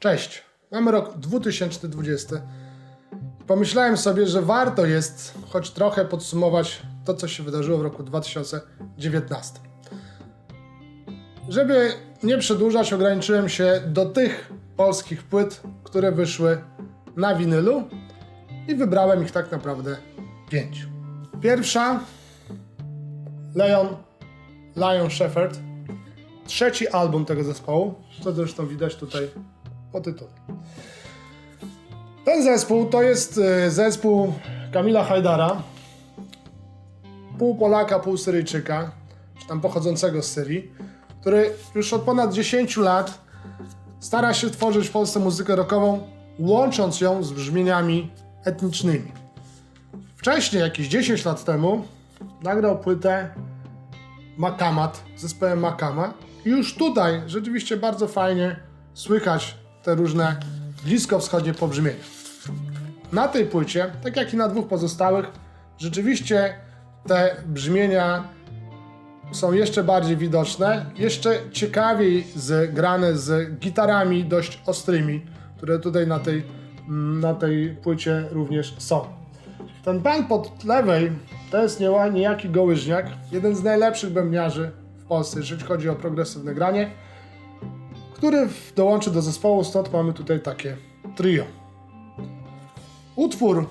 Cześć, mamy rok 2020. Pomyślałem sobie, że warto jest choć trochę podsumować to, co się wydarzyło w roku 2019. Żeby nie przedłużać, ograniczyłem się do tych polskich płyt, które wyszły na winylu i wybrałem ich tak naprawdę pięć. Pierwsza Leon Lion Shepherd. Trzeci album tego zespołu, co zresztą widać tutaj po tytule. Ten zespół to jest y, zespół Kamila Hajdara, pół Polaka, pół Syryjczyka, czy tam pochodzącego z Syrii, który już od ponad 10 lat stara się tworzyć w Polsce muzykę rockową, łącząc ją z brzmieniami etnicznymi. Wcześniej, jakieś 10 lat temu, nagrał płytę Makamat, zespołem Makama. I już tutaj rzeczywiście bardzo fajnie słychać te różne bliskowschodnie pobrzmienia. Na tej płycie, tak jak i na dwóch pozostałych, rzeczywiście te brzmienia są jeszcze bardziej widoczne, jeszcze ciekawiej zgrane z gitarami dość ostrymi, które tutaj na tej, mm, na tej płycie również są. Ten band pod lewej to jest nie- niejaki Gołyżniak, jeden z najlepszych bębniarzy w Polsce, jeżeli chodzi o progresywne granie, który dołączy do zespołu, stąd mamy tutaj takie trio. Utwór,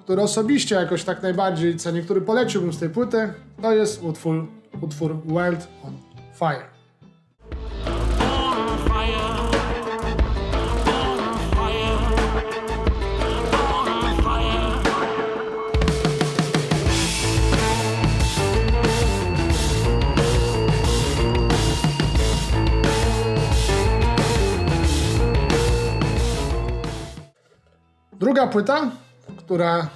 który osobiście jakoś tak najbardziej cenię, który poleciłbym z tej płyty, to jest utwór, utwór World on Fire. Druga płyta, która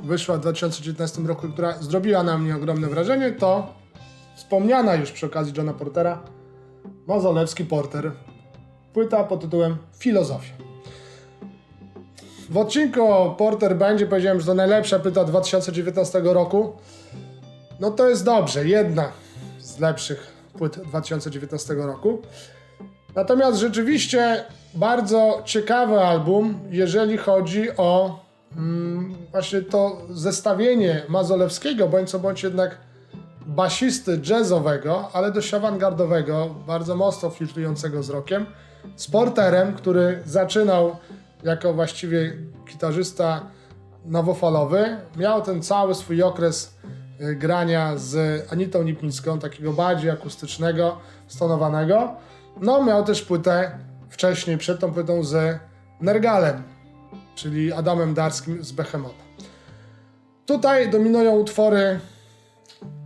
wyszła w 2019 roku, która zrobiła na mnie ogromne wrażenie, to wspomniana już przy okazji Johna Portera Mazolewski Porter. Płyta pod tytułem Filozofia. W odcinku Porter będzie powiedziałem, że to najlepsza płyta 2019 roku. No to jest dobrze, jedna z lepszych płyt 2019 roku. Natomiast rzeczywiście bardzo ciekawy album, jeżeli chodzi o mm, właśnie to zestawienie Mazolewskiego, bądź co bądź jednak basisty jazzowego, ale dość awangardowego, bardzo mocno flirtującego z rockiem, z Porterem, który zaczynał jako właściwie gitarzysta nowofalowy. Miał ten cały swój okres y, grania z Anitą Lipnicką, takiego bardziej akustycznego, stonowanego. No, miał też płytę wcześniej, przed tą płytą z Nergalem, czyli Adamem Darskim z Behemota. Tutaj dominują utwory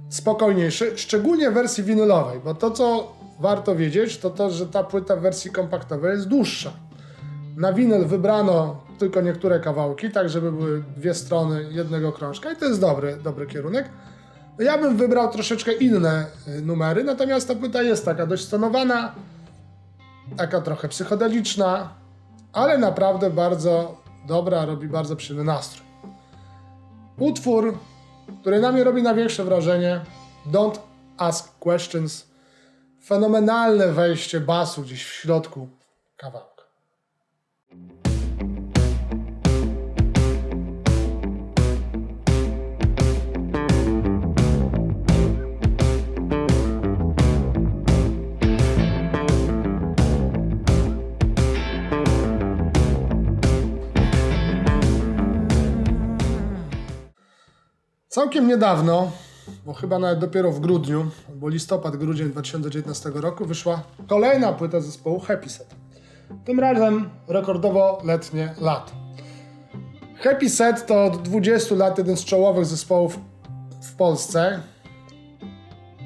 spokojniejsze, szczególnie w wersji winylowej, bo to, co warto wiedzieć, to to, że ta płyta w wersji kompaktowej jest dłuższa. Na winyl wybrano tylko niektóre kawałki, tak żeby były dwie strony jednego krążka i to jest dobry, dobry kierunek. Ja bym wybrał troszeczkę inne y, numery, natomiast ta płyta jest taka dość stonowana, taka trochę psychodeliczna, ale naprawdę bardzo dobra, robi bardzo przyjemny nastrój. Utwór, który na mnie robi największe wrażenie, Don't Ask Questions. Fenomenalne wejście basu gdzieś w środku kawałka. Całkiem niedawno, bo chyba nawet dopiero w grudniu, albo listopad, grudzień 2019 roku, wyszła kolejna płyta zespołu Happy Set. Tym razem rekordowo letnie lato. Happy Set to od 20 lat jeden z czołowych zespołów w Polsce,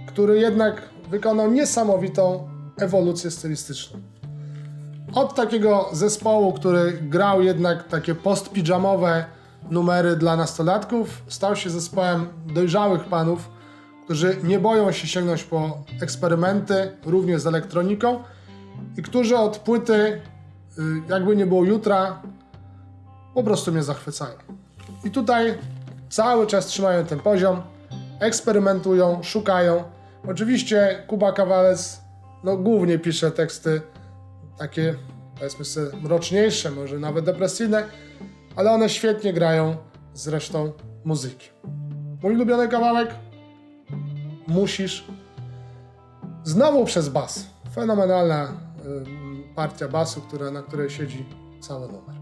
który jednak wykonał niesamowitą ewolucję stylistyczną. Od takiego zespołu, który grał jednak takie post-pijamowe numery dla nastolatków, stał się zespołem dojrzałych panów, którzy nie boją się sięgnąć po eksperymenty, również z elektroniką i którzy od płyty, y, jakby nie było jutra, po prostu mnie zachwycają. I tutaj cały czas trzymają ten poziom, eksperymentują, szukają. Oczywiście Kuba Kawalec no, głównie pisze teksty takie powiedzmy sobie mroczniejsze, może nawet depresyjne, ale one świetnie grają z resztą muzyki. Mój ulubiony kawałek Musisz znowu przez bas. Fenomenalna ym, partia basu, która, na której siedzi cały numer.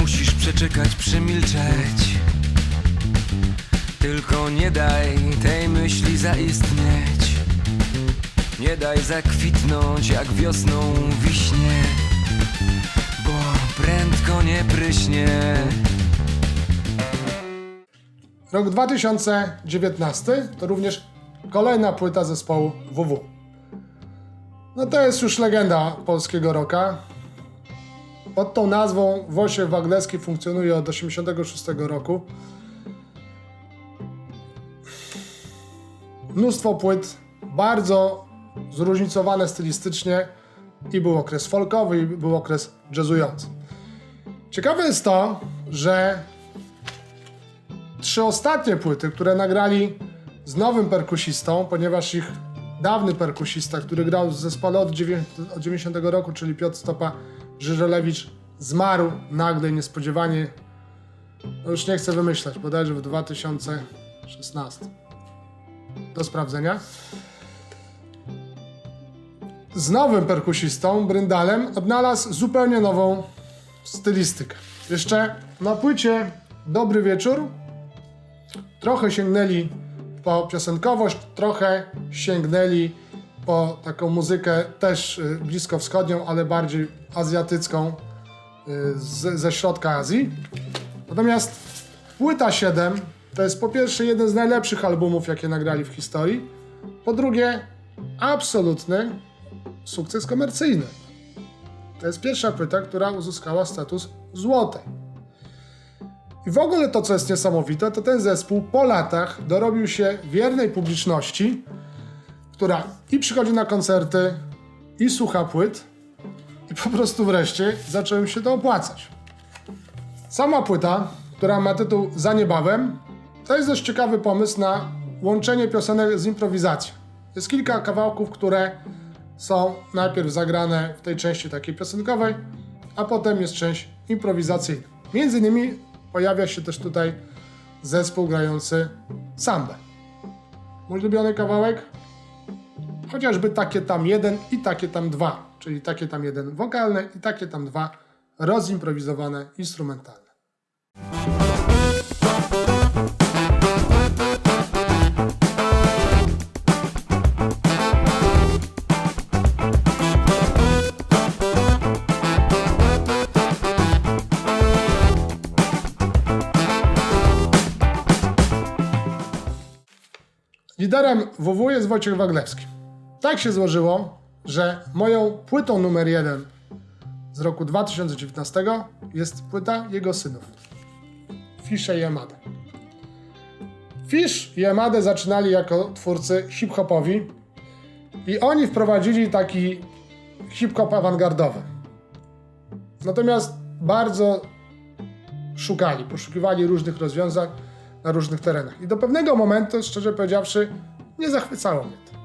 Musisz przeczekać, przemilczeć Tylko nie daj tej myśli zaistnieć Nie daj zakwitnąć jak wiosną wiśnie prędko nie pryśnie Rok 2019 to również kolejna płyta zespołu WW. No to jest już legenda polskiego rocka. Pod tą nazwą Wojciech Wagleski funkcjonuje od 1986 roku. Mnóstwo płyt, bardzo zróżnicowane stylistycznie i był okres folkowy i był okres jazzujący. Ciekawe jest to, że trzy ostatnie płyty, które nagrali z nowym perkusistą, ponieważ ich dawny perkusista, który grał w zespole od, dziewię- od 90 roku, czyli Piotr Stopa Żyżelewicz, zmarł nagle, i niespodziewanie. No już nie chcę wymyślać, bodajże w 2016. Do sprawdzenia. Z nowym perkusistą, Bryndalem, odnalazł zupełnie nową stylistykę. Jeszcze na płycie Dobry Wieczór trochę sięgnęli po piosenkowość, trochę sięgnęli po taką muzykę też y, blisko wschodnią, ale bardziej azjatycką y, ze środka Azji. Natomiast płyta 7 to jest po pierwsze jeden z najlepszych albumów, jakie nagrali w historii. Po drugie, absolutny sukces komercyjny. To jest pierwsza płyta, która uzyskała status złotej. I w ogóle to, co jest niesamowite, to ten zespół po latach dorobił się wiernej publiczności, która i przychodzi na koncerty, i słucha płyt, i po prostu wreszcie zaczęło im się to opłacać. Sama płyta, która ma tytuł Za niebawem, to jest dość ciekawy pomysł na łączenie piosenek z improwizacją. Jest kilka kawałków, które są najpierw zagrane w tej części takiej piosenkowej, a potem jest część improwizacyjna. Między innymi pojawia się też tutaj zespół grający sambę. Mój ulubiony kawałek? Chociażby takie tam jeden i takie tam dwa, czyli takie tam jeden wokalne i takie tam dwa rozimprowizowane instrumentalne. Liderem WW jest Wojciech Waglewski. Tak się złożyło, że moją płytą numer jeden z roku 2019 jest płyta jego synów. Fisze i Yamada. Fish i Yamada zaczynali jako twórcy hip-hopowi i oni wprowadzili taki hip-hop awangardowy. Natomiast bardzo szukali, poszukiwali różnych rozwiązań na różnych terenach. I do pewnego momentu, szczerze powiedziawszy, nie zachwycało mnie to.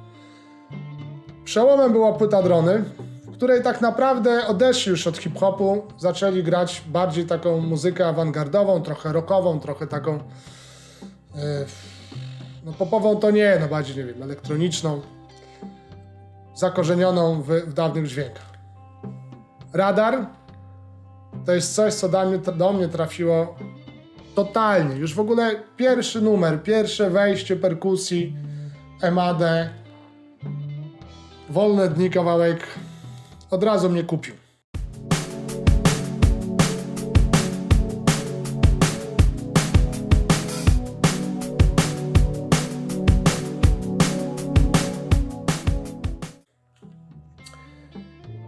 Przełomem była płyta Drony, w której tak naprawdę odeszli już od hip-hopu, zaczęli grać bardziej taką muzykę awangardową, trochę rockową, trochę taką e, no popową to nie, no bardziej, nie wiem, elektroniczną, zakorzenioną w, w dawnych dźwiękach. Radar to jest coś, co do mnie, do mnie trafiło totalnie. Już w ogóle pierwszy numer, pierwsze wejście perkusji, Emadę, wolne dni kawałek od razu mnie kupił.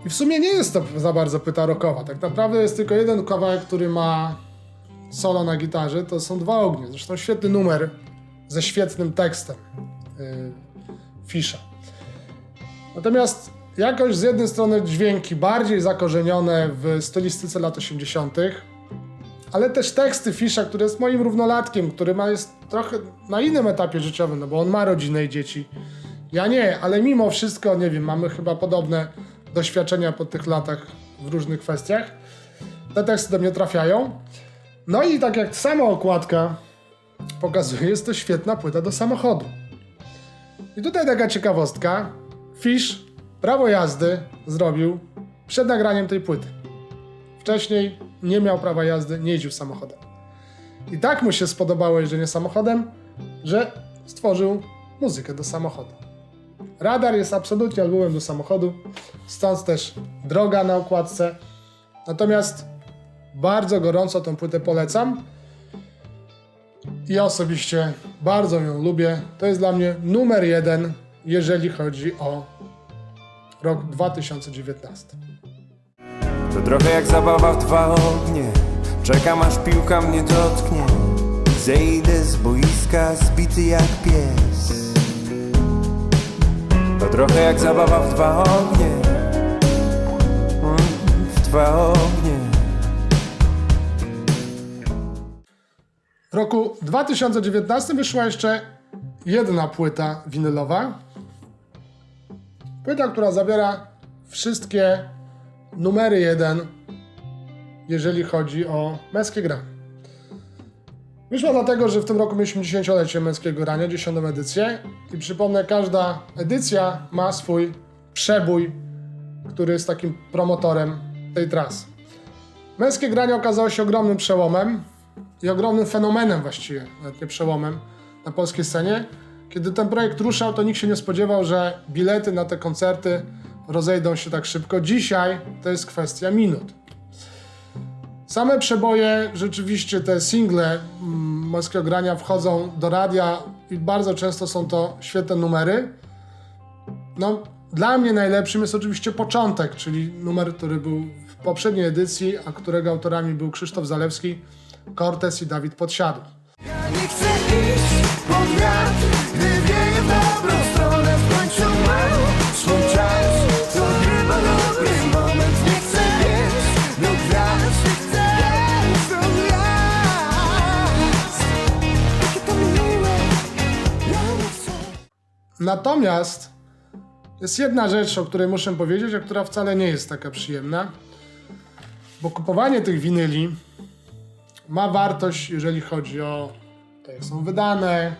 I w sumie nie jest to za bardzo płyta rockowa. Tak naprawdę jest tylko jeden kawałek, który ma solo na gitarze. To są dwa ognie. Zresztą świetny numer ze świetnym tekstem yy, Fisza. Natomiast jakoś z jednej strony dźwięki bardziej zakorzenione w stylistyce lat 80., ale też teksty Fisza, który jest moim równolatkiem, który ma jest trochę na innym etapie życiowym, no bo on ma rodzinę i dzieci. Ja nie, ale mimo wszystko, nie wiem, mamy chyba podobne doświadczenia po tych latach w różnych kwestiach. Te teksty do mnie trafiają. No i tak jak sama okładka pokazuje, jest to świetna płyta do samochodu. I tutaj taka ciekawostka. Fish prawo jazdy zrobił przed nagraniem tej płyty. Wcześniej nie miał prawa jazdy, nie jeździł samochodem. I tak mu się spodobało jeżdżenie samochodem, że stworzył muzykę do samochodu. Radar jest absolutnie albumem do samochodu, stąd też droga na okładce. Natomiast bardzo gorąco tą płytę polecam. Ja osobiście bardzo ją lubię. To jest dla mnie numer jeden, jeżeli chodzi o rok 2019. To trochę jak zabawa w dwa ognie Czekam aż piłka mnie dotknie Zejdę z boiska zbity jak pies To trochę jak zabawa w dwa ognie Mm, W dwa ognie W roku 2019 wyszła jeszcze jedna płyta winylowa. Płyta, która zawiera wszystkie numery jeden, jeżeli chodzi o męskie granie. Wyszła dlatego, że w tym roku mieliśmy 10-lecie męskiego grania, 10 edycję. I przypomnę, każda edycja ma swój przebój, który jest takim promotorem tej trasy. Męskie granie okazało się ogromnym przełomem i ogromnym fenomenem właściwie, nawet nie przełomem, na polskiej scenie. Kiedy ten projekt ruszał, to nikt się nie spodziewał, że bilety na te koncerty rozejdą się tak szybko. Dzisiaj to jest kwestia minut. Same przeboje, rzeczywiście te single mm, morskiego grania wchodzą do radia i bardzo często są to świetne numery. No, dla mnie najlepszym jest oczywiście początek, czyli numer, który był w poprzedniej edycji, a którego autorami był Krzysztof Zalewski, Cortez i Dawid Podsiadł. Nie chcę iść pod wiatr, gdy wieje w dobrą stronę W końcu mam swój czas, to chyba dobry moment. Nie chcę mieć do gwiazd, chcę. Mieć do gwiazd Jakie to miłe, ja nie chcę. Natomiast jest jedna rzecz, o której muszę powiedzieć, a która wcale nie jest taka przyjemna, bo kupowanie tych winyli ma wartość, jeżeli chodzi o to, jak są wydane,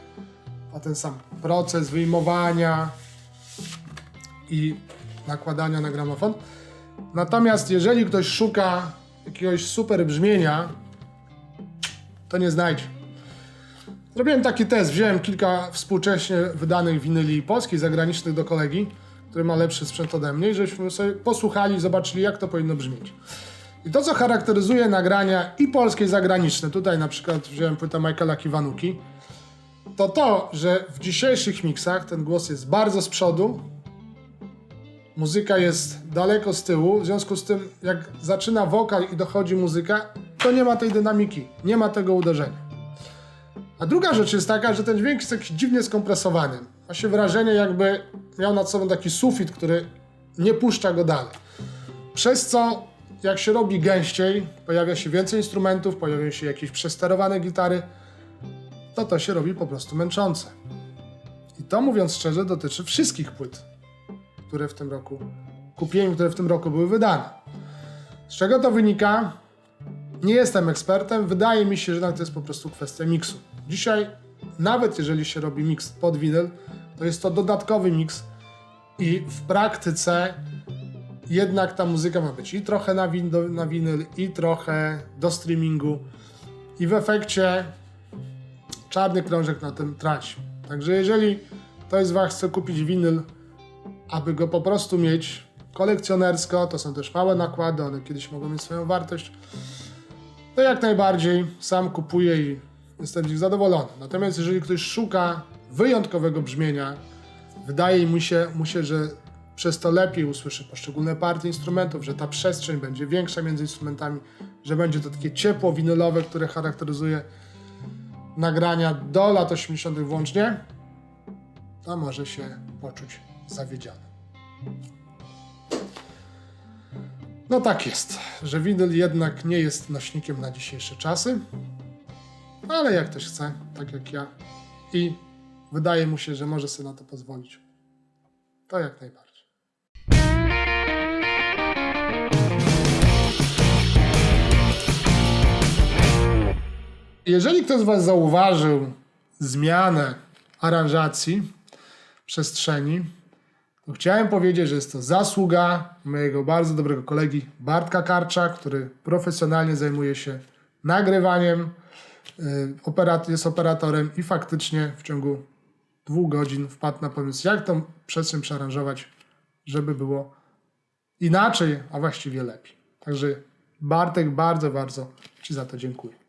a ten sam proces wyjmowania i nakładania na gramofon. Natomiast jeżeli ktoś szuka jakiegoś super brzmienia, to nie znajdzie. Zrobiłem taki test, wziąłem kilka współcześnie wydanych winyli polskich, zagranicznych do kolegi, który ma lepszy sprzęt ode mnie żeśmy sobie posłuchali zobaczyli jak to powinno brzmieć. I to co charakteryzuje nagrania i polskie i zagraniczne, tutaj na przykład wziąłem płytę Michaela Kiwanuki, to to, że w dzisiejszych miksach ten głos jest bardzo z przodu, muzyka jest daleko z tyłu, w związku z tym jak zaczyna wokal i dochodzi muzyka, to nie ma tej dynamiki, nie ma tego uderzenia. A druga rzecz jest taka, że ten dźwięk jest jakiś dziwnie skompresowany. Ma się wrażenie, jakby miał nad sobą taki sufit, który nie puszcza go dalej. Przez co, jak się robi gęściej, pojawia się więcej instrumentów, pojawiają się jakieś przesterowane gitary, to to się robi po prostu męczące. I to, mówiąc szczerze, dotyczy wszystkich płyt, które w tym roku kupiłem, które w tym roku były wydane. Z czego to wynika? Nie jestem ekspertem, wydaje mi się, że to jest po prostu kwestia miksu. Dzisiaj, nawet jeżeli się robi miks pod winyl, to jest to dodatkowy miks i w praktyce jednak ta muzyka ma być i trochę na, win, na winyl, i trochę do streamingu i w efekcie czarny krążek na tym traci. Także jeżeli ktoś z Was chce kupić winyl, aby go po prostu mieć kolekcjonersko, to są też małe nakłady, one kiedyś mogą mieć swoją wartość, to jak najbardziej sam kupuję i jestem z nich zadowolony. Natomiast jeżeli ktoś szuka wyjątkowego brzmienia, wydaje mi się, mu się, że przez to lepiej usłyszy poszczególne partie instrumentów, że ta przestrzeń będzie większa między instrumentami, że będzie to takie ciepło winylowe, które charakteryzuje nagrania do lat 80. włącznie, to może się poczuć zawiedziony. No tak jest, że winyl jednak nie jest nośnikiem na dzisiejsze czasy, ale jak ktoś chce, tak jak ja, i wydaje mu się, że może sobie na to pozwolić, to jak najbardziej. Jeżeli ktoś z Was zauważył zmianę aranżacji przestrzeni, to chciałem powiedzieć, że jest to zasługa mojego bardzo dobrego kolegi Bartka Karcza, który profesjonalnie zajmuje się nagrywaniem, y, jest operatorem i faktycznie w ciągu dwóch godzin wpadł na pomysł, jak tą przestrzeń przearanżować, żeby było inaczej, a właściwie lepiej. Także Bartek, bardzo, bardzo Ci za to dziękuję.